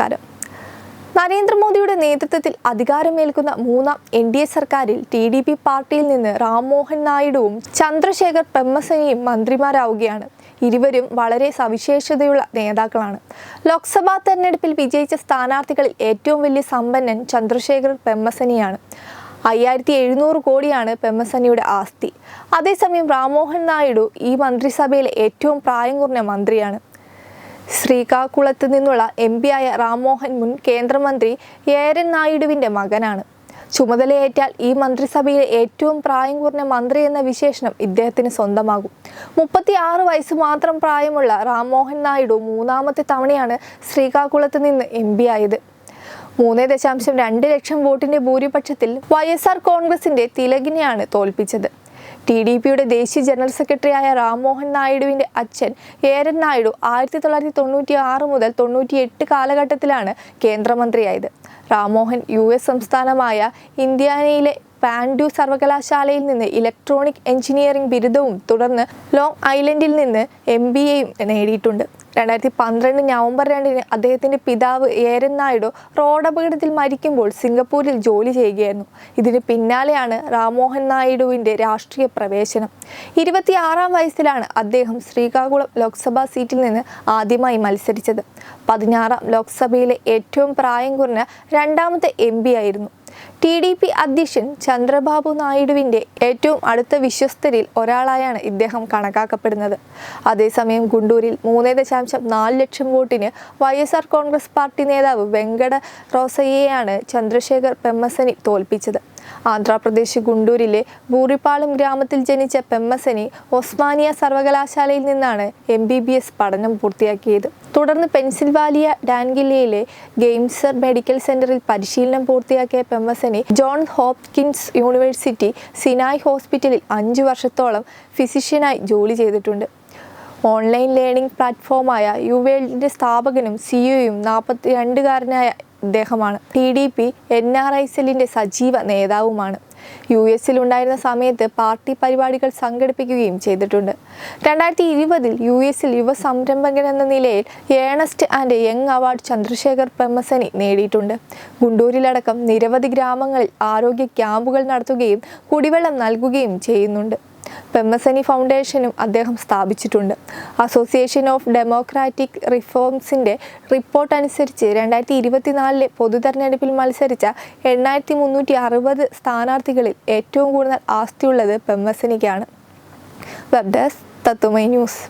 നമസ്കാരം. നരേന്ദ്രമോദിയുടെ നേതൃത്വത്തിൽ അധികാരമേൽക്കുന്ന മൂന്നാം എൻ ഡി എ സർക്കാരിൽ ടി ഡി പി പാർട്ടിയിൽ നിന്ന് റാംമോഹൻ നായിഡുവും ചന്ദ്രശേഖർ പെമ്മസനിയും മന്ത്രിമാരാവുകയാണ്. ഇരുവരും വളരെ സവിശേഷതയുള്ള നേതാക്കളാണ്. ലോക്സഭാ തെരഞ്ഞെടുപ്പിൽ വിജയിച്ച സ്ഥാനാർത്ഥികളിൽ ഏറ്റവും വലിയ സമ്പന്നൻ ചന്ദ്രശേഖർ പെമ്മസനിയാണ് അയ്യായിരത്തി എഴുന്നൂറ് കോടിയാണ് പെമ്മസനിയുടെ ആസ്തി. അതേസമയം റാംമോഹൻ നായിഡു ഈ മന്ത്രിസഭയിലെ ഏറ്റവും പ്രായം കുറഞ്ഞ മന്ത്രിയാണ്. ശ്രീകാകുളത്ത് നിന്നുള്ള എം ആയ റാംമോഹൻ മുൻ കേന്ദ്രമന്ത്രി ഏരൻ നായിഡുവിന്റെ മകനാണ്. ചുമതലയേറ്റാൽ ഈ മന്ത്രിസഭയിലെ ഏറ്റവും പ്രായം കുറഞ്ഞ മന്ത്രി എന്ന വിശേഷണം ഇദ്ദേഹത്തിന് സ്വന്തമാകും. മുപ്പത്തി ആറ് വയസ്സ് മാത്രം പ്രായമുള്ള റാംമോഹൻ നായിഡു മൂന്നാമത്തെ തവണയാണ് ശ്രീകാകുളത്ത് നിന്ന് എം പി ആയത്. മൂന്ന് ദശാംശം രണ്ട് ലക്ഷം വോട്ടിന്റെ ഭൂരിപക്ഷത്തിൽ വൈ എസ് ആർ കോൺഗ്രസിന്റെ തിലകിനെയാണ് തോൽപ്പിച്ചത്. ടി ഡി പിയുടെ ദേശീയ ജനറൽ സെക്രട്ടറിയായ റാംമോഹൻ നായിഡുവിന്റെ അച്ഛൻ ഏരൻ നായിഡു ആയിരത്തി തൊള്ളായിരത്തി തൊണ്ണൂറ്റി ആറ് മുതൽ തൊണ്ണൂറ്റി എട്ട് കാലഘട്ടത്തിലാണ് കേന്ദ്രമന്ത്രിയായത്. റാംമോഹൻ യു എസ് സംസ്ഥാനമായ ഇന്ത്യാനയിലെ പാൻഡു സർവകലാശാലയിൽ നിന്ന് ഇലക്ട്രോണിക് എഞ്ചിനീയറിംഗ് ബിരുദവും തുടർന്ന് ലോങ് ഐലൻഡിൽ നിന്ന് എം ബി എയും നേടിയിട്ടുണ്ട്. രണ്ടായിരത്തി പന്ത്രണ്ട് നവംബർ രണ്ടിന് അദ്ദേഹത്തിന്റെ പിതാവ് ഏരൻ നായിഡു റോഡപകടത്തിൽ മരിക്കുമ്പോൾ സിംഗപ്പൂരിൽ ജോലി ചെയ്യുകയായിരുന്നു. ഇതിന് പിന്നാലെയാണ് റാംമോഹൻ നായിഡുവിന്റെ രാഷ്ട്രീയ പ്രവേശനം. ഇരുപത്തിയാറാം വയസ്സിലാണ് അദ്ദേഹം ശ്രീകാകുളം ലോക്സഭാ സീറ്റിൽ നിന്ന് ആദ്യമായി മത്സരിച്ചത്. പതിനാറാം ലോക്സഭയിലെ ഏറ്റവും പ്രായം കുറഞ്ഞ രണ്ടാമത്തെ എം ആയിരുന്നു. ടി ഡി പി അധ്യക്ഷൻ ചന്ദ്രബാബു നായിഡുവിന്റെ ഏറ്റവും അടുത്ത വിശ്വസ്തരിൽ ഒരാളായാണ് ഇദ്ദേഹം കണക്കാക്കപ്പെടുന്നത്. അതേസമയം ഗുണ്ടൂരിൽ മൂന്ന് ദശാംശം നാല് ലക്ഷം വോട്ടിന് Y S R Congress party നേതാവ് വെങ്കട റോസയ്യയാണ് ചന്ദ്രശേഖർ പെമ്മസനി തോൽപ്പിച്ചത്. ആന്ധ്രാപ്രദേശ് ഗുണ്ടൂരിലെ ബൂറിപ്പാളം ഗ്രാമത്തിൽ ജനിച്ച പെമ്മസനി ഒസ്മാനിയ സർവകലാശാലയിൽ നിന്നാണ് എം ബി ബി എസ് പഠനം പൂർത്തിയാക്കിയത്. തുടർന്ന് പെൻസിൽവാലിയ ഡാൻഗില്ലയിലെ ഗെയിംസർ മെഡിക്കൽ സെന്ററിൽ പരിശീലനം പൂർത്തിയാക്കിയ Pemmasani John Hopkins university Sinai ഹോസ്പിറ്റലിൽ അഞ്ചു വർഷത്തോളം ഫിസിഷ്യനായി ജോലി ചെയ്തിട്ടുണ്ട്. ഓൺലൈൻ ലേണിംഗ് പ്ലാറ്റ്ഫോമായ യുവേൾഡിന്റെ സ്ഥാപകനും സിഇഒയും നാൽപ്പത്തി രണ്ടുകാരനായ ഇദ്ദേഹമാണ്. T D P N R I സെല്ലിന്റെ സജീവ നേതാവുമാണ്. യു എസിൽ ഉണ്ടായിരുന്ന സമയത്ത് പാർട്ടി പരിപാടികൾ സംഘടിപ്പിക്കുകയും ചെയ്തിട്ടുണ്ട്. രണ്ടായിരത്തി ഇരുപതിൽ യു എസിൽ യുവ സംരംഭകൻ എന്ന നിലയിൽ Ernst and Young award Chandrasekhar Pemmasani നേടിയിട്ടുണ്ട്. ഗുണ്ടൂരിലടക്കം നിരവധി ഗ്രാമങ്ങളിൽ ആരോഗ്യ ക്യാമ്പുകൾ നടത്തുകയും കുടിവെള്ളം നൽകുകയും ചെയ്യുന്നുണ്ട്. പെമ്മസനി ഫൗണ്ടേഷനും അദ്ദേഹം സ്ഥാപിച്ചിട്ടുണ്ട്. അസോസിയേഷൻ ഓഫ് ഡെമോക്രാറ്റിക് റിഫോംസിന്റെ റിപ്പോർട്ട് അനുസരിച്ച് രണ്ടായിരത്തി ഇരുപത്തിനാലിലെ പൊതു തെരഞ്ഞെടുപ്പിൽ മത്സരിച്ച എണ്ണായിരത്തി മുന്നൂറ്റി അറുപത് സ്ഥാനാർത്ഥികളിൽ ഏറ്റവും കൂടുതൽ ആസ്തിയുള്ളത് പെമ്മസനിക്കാണ്. വെബ് ഡെസ്ക് തത്തുമൈ ന്യൂസ്